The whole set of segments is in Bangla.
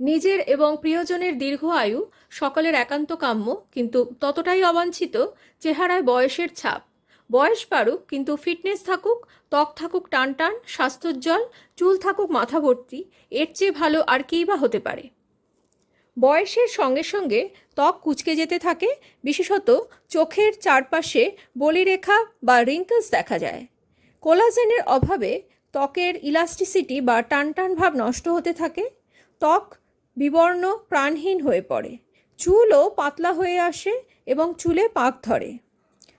নিজের এবং প্রিয়জনের দীর্ঘ আয়ু, সকলের একান্ত কাম্য, কিন্তু ততটাই অবাঞ্ছিত চেহারায় বয়সের ছাপ। বয়স পারুক কিন্তু ফিটনেস থাকুক, ত্বক থাকুক টান টান স্বাস্থ্যোজ্জ্বল চুল থাকুক মাথা ভর্তি এর চেয়ে ভালো আর কী বা হতে পারে? বয়সের সঙ্গে সঙ্গে ত্বক কুচকে যেতে থাকে, বিশেষত চোখের চারপাশে বলিরেখা বা রিঙ্কলস দেখা যায়। কোলাজেনের অভাবে ত্বকের ইলাস্টিসিটি বা টানটান ভাব নষ্ট হতে থাকে। ত্বক বিবর্ণ প্রাণহীন হয়ে পড়ে। চুলও পাতলা হয়ে আসে এবং চুলে পাক ধরে।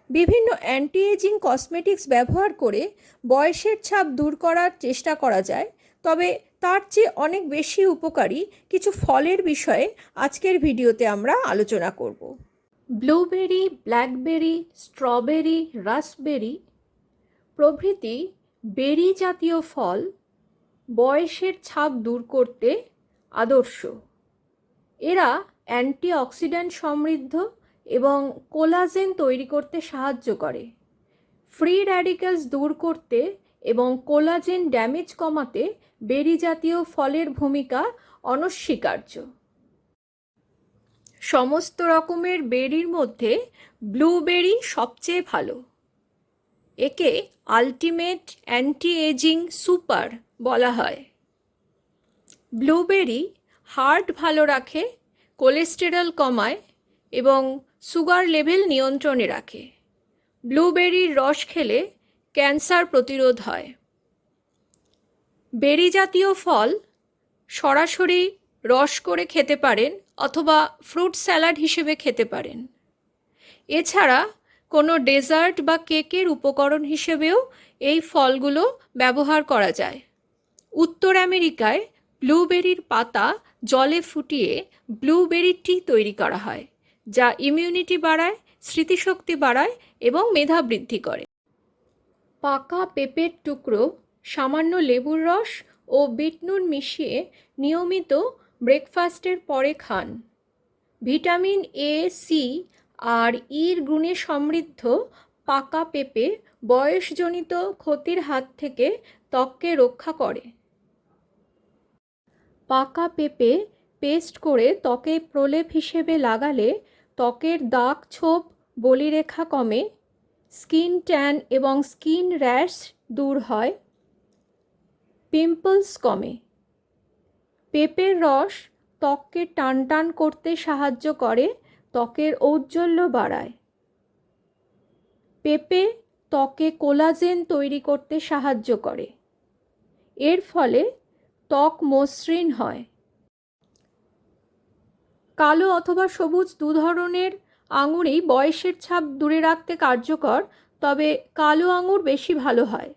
বিভিন্ন অ্যান্টি এজিং কসমেটিক্স ব্যবহার করে বয়সের ছাপ দূর করার চেষ্টা করা যায়, তবে তার চেয়ে অনেক বেশি উপকারী কিছু ফলের বিষয়ে আজকের ভিডিওতে আমরা আলোচনা করব। ব্লুবেরি, ব্ল্যাকবেরি, স্ট্রবেরি, রাসবেরি প্রভৃতি বেরি জাতীয় ফল বয়সের ছাপ দূর করতে আদর্শ। এরা অ্যান্টিঅক্সিডেন্ট সমৃদ্ধ এবং কোলাজেন তৈরি করতে সাহায্য করে। ফ্রি র্যাডিক্যালস দূর করতে এবং কোলাজেন ড্যামেজ কমাতে বেরি জাতীয় ফলের ভূমিকা অনস্বীকার্য। সমস্ত রকমের বেরির মধ্যে ব্লুবেরি সবচেয়ে ভালো। একে আলটিমেট অ্যান্টি এজিং সুপার বলা হয়। ব্লুবেরি হার্ট ভালো রাখে, কোলেস্টেরল কমায় এবং সুগার লেভেল নিয়ন্ত্রণে রাখে। ব্লুবেরির রস খেলে ক্যান্সার প্রতিরোধ হয়। বেরি জাতীয় ফল সরাসরি রস করে খেতে পারেন অথবা ফ্রুট স্যালাড হিসেবে খেতে পারেন। এছাড়া কোনো ডেজার্ট বা কেকের উপকরণ হিসেবেও এই ফলগুলো ব্যবহার করা যায়। উত্তর আমেরিকায় ব্লুবেরির পাতা জলে ফুটিয়ে ব্লুবেরি টি তৈরি করা হয়, যা ইমিউনিটি বাড়ায়, স্মৃতিশক্তি বাড়ায় এবং মেধা বৃদ্ধি করে। পাকা পেঁপের টুকরো, সামান্য লেবুর রস ও বিটনুন মিশিয়ে নিয়মিত ব্রেকফাস্টের পরে খান। ভিটামিন এ সি আর ইর গুণে সমৃদ্ধ পাকা পেঁপে বয়সজনিত ক্ষতির হাত থেকে ত্বককে রক্ষা করে। পাকা পেঁপে পেস্ট করে ত্বকে প্রলেপ হিসেবে লাগালে ত্বকের দাগ ছোপ, বলিরেখা কমে, স্কিন ট্যান এবং স্কিন র্যাশ দূর হয়, পিম্পলস কমে। পেঁপের রস ত্বককে টান টান করতে সাহায্য করে, ত্বকের ঔজ্জ্বল্য বাড়ায়। পেঁপে ত্বকে কোলাজেন তৈরি করতে সাহায্য করে। এর ফলে ত্বক মসৃণ হয়। কালো অথবা সবুজ দু ধরনের আঙুরই বয়সের ছাপ দূরে রাখতে কার্যকর, তবে কালো আঙুর বেশি ভালো হয়।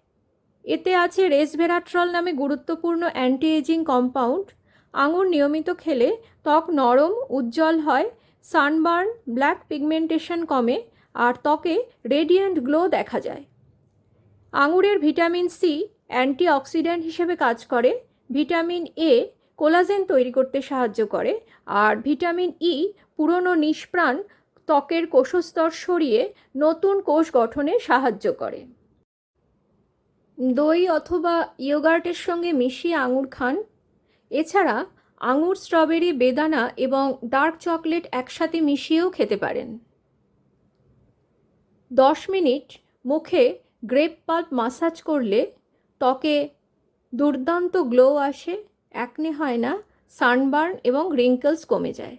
এতে আছে রেসভেরাট্রল নামে গুরুত্বপূর্ণ অ্যান্টি এজিং কম্পাউন্ড। আঙুর নিয়মিত খেলে ত্বক নরম, উজ্জ্বল হয়, সানবার্ন, ব্ল্যাক পিগমেন্টেশন কমে, আর ত্বকে রেডিয়েন্ট গ্লো দেখা যায়। আঙুরের ভিটামিন সি অ্যান্টিঅক্সিডেন্ট হিসেবে কাজ করে। ভিটামিন এ কোলাজেন তৈরি করতে সাহায্য করে, আর ভিটামিন ই পুরনো নিষ্প্রাণ ত্বকের কোষস্তর সরিয়ে নতুন কোষ গঠনে সাহায্য করে। দই অথবা ইয়োগার্টের সঙ্গে মিশিয়ে আঙুর খান। এছাড়া আঙুর, স্ট্রবেরি, বেদানা এবং ডার্ক চকলেট একসাথে মিশিয়েও খেতে পারেন। দশ মিনিট মুখে গ্রেপ পাল্প মাসাজ করলে ত্বকে দুর্দান্ত গ্লো আসে অ্যাকনে হয় না সানবার্ন এবং রিঙ্কলস কমে যায়।